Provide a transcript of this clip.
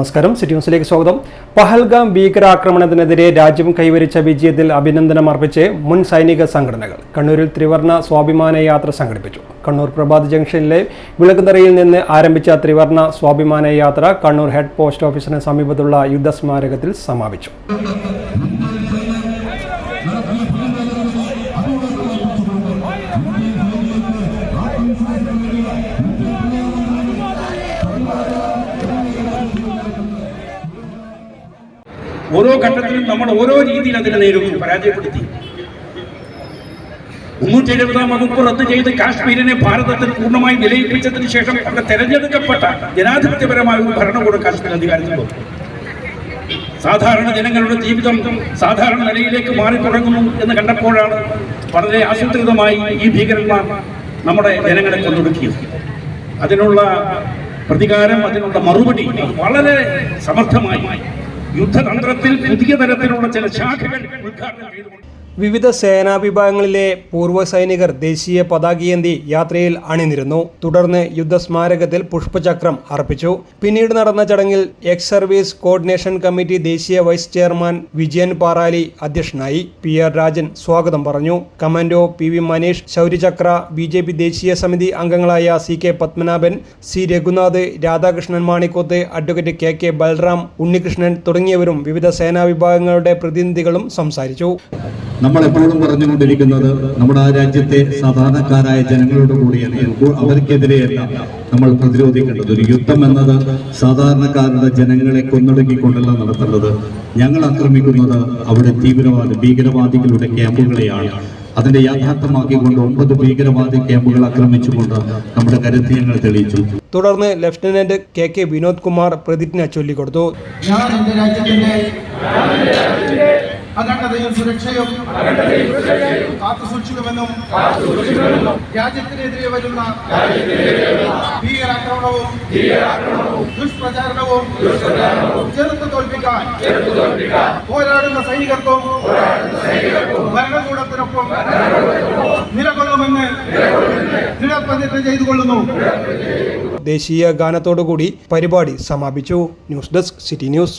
നമസ്കാരം. സിറ്റി ന്യൂസിലേക്ക് സ്വാഗതം. പഹൽഗാം ഭീകരാക്രമണത്തിനെതിരെ രാജ്യം കൈവരിച്ച വിജയത്തിൽ അഭിനന്ദനം അർപ്പിച്ച് മുൻ സൈനിക സംഘടനകൾ കണ്ണൂരിൽ ത്രിവർണ സ്വാഭിമാന യാത്ര സംഘടിപ്പിച്ചു. കണ്ണൂർ പ്രഭാത് ജംഗ്ഷനിലെ വിളക്കുതറയിൽ നിന്ന് ആരംഭിച്ച ത്രിവർണ സ്വാഭിമാന യാത്ര കണ്ണൂർ ഹെഡ് പോസ്റ്റ് ഓഫീസിന് സമീപത്തുള്ള യുദ്ധസ്മാരകത്തിൽ സമാപിച്ചു. ഓരോ ഘട്ടത്തിലും നമ്മൾ ഓരോ രീതിയിൽ അതിനെ നേരിടുന്നു. പരാജയപ്പെടുത്തി. മുന്നൂറ്റി എഴുപതാം വകുപ്പ് റദ്ദ് ചെയ്ത് കാശ്മീരിനെ ഭാരതത്തിൽ പൂർണമായി വിലയിപ്പിച്ചതിന് ശേഷം അവിടെ തെരഞ്ഞെടുക്കപ്പെട്ട ജനാധിപത്യപരമായ ഒരു ഭരണകൂടം കാശ്മീർ അധികാരത്തിൽ സാധാരണ ജനങ്ങളുടെ ജീവിതം സാധാരണ നിലയിലേക്ക് മാറി തുടങ്ങുന്നു എന്ന് കണ്ടപ്പോഴാണ് വളരെ ആസൂത്രിതമായി ഈ ഭീകരന്മാർ നമ്മുടെ ജനങ്ങളെ കൊന്നൊടുക്കിയത്. അതിനുള്ള പ്രതികാരം അതിനുള്ള മറുപടി വളരെ സമർത്ഥമായി യുദ്ധതന്ത്രത്തിൽ പുതിയ തരത്തിലുള്ള ചില ശാഖകൾ ഉദ്ഘാടനം ചെയ്തുകൊണ്ട് വിവിധ സേനാ വിഭാഗങ്ങളിലെ പൂർവ സൈനികർ ദേശീയ പതാകയേന്തി യാത്രയിൽ അണിനിരുന്നു. തുടർന്ന് യുദ്ധസ്മാരകത്തിൽ പുഷ്പചക്രം അർപ്പിച്ചു. പിന്നീട് നടന്ന ചടങ്ങിൽ എക്സ് സർവീസ് കോർഡിനേഷൻ കമ്മിറ്റി ദേശീയ വൈസ് ചെയർമാൻ വിജയൻ പാറാലി അധ്യക്ഷനായി പി ആർ രാജൻ സ്വാഗതം പറഞ്ഞു. Commando P V Manish Shaurya Chakra B J P ദേശീയ സമിതി അംഗങ്ങളായ C K Padmanabhan C Raghunath Radhakrishnan Manikoth advocate K K Balram Unnikrishnan തുടങ്ങിയവരും വിവിധ സേനാ വിഭാഗങ്ങളുടെ പ്രതിനിധികളും സംസാരിച്ചു. നമ്മൾ എപ്പോഴും പറഞ്ഞുകൊണ്ടിരിക്കുന്നത് നമ്മുടെ ആ രാജ്യത്തെ സാധാരണക്കാരായ ജനങ്ങളോട് കൂടിയാണ്. അവർക്കെതിരെയല്ല നമ്മൾ പ്രതിരോധിക്കേണ്ടത്. ഒരു യുദ്ധം എന്നത് സാധാരണക്കാരുടെ ജനങ്ങളെ കൊന്നൊടുക്കിക്കൊണ്ടല്ല നടത്തേണ്ടത്. ഞങ്ങൾ ആക്രമിക്കുന്നത് അവിടെ തീവ്രവാദി ഭീകരവാദികളുടെ ക്യാമ്പുകളെയാണ്. അതിന്റെ യാഥാർത്ഥ്യമാക്കിക്കൊണ്ട് ഒമ്പത് ഭീകരവാദി ക്യാമ്പുകൾ ആക്രമിച്ചുകൊണ്ട് നമ്മുടെ കരുത്ത് ഞങ്ങൾ തെളിയിച്ചു. തുടർന്ന് lieutenant K K Vinod Kumar പ്രതിജ്ഞ ചൊല്ലിക്കൊടുത്തു. ഞാൻ എന്റെ രാജ്യത്തിന്റെ അഖണ്ഡതയും സുരക്ഷയും കാത്തു സൂക്ഷിക്കുമെന്നും രാജ്യത്തിനെതിരെ വരുന്ന ഭീകരാക്രമണവും ദുഷ്പ്രചാരണവും ചെറുത്ത് തോൽപ്പിക്കാൻ പോരാടുന്ന സൈനികർക്കും ഭരണകൂടത്തിനൊപ്പം നിലകൊള്ളുമെന്ന് ദൃഢപ്രതിജ്ഞ ചെയ്തുകൊള്ളുന്നു. ദേശീയ ഗാനത്തോടുകൂടി പരിപാടി സമാപിച്ചു. News desk city news.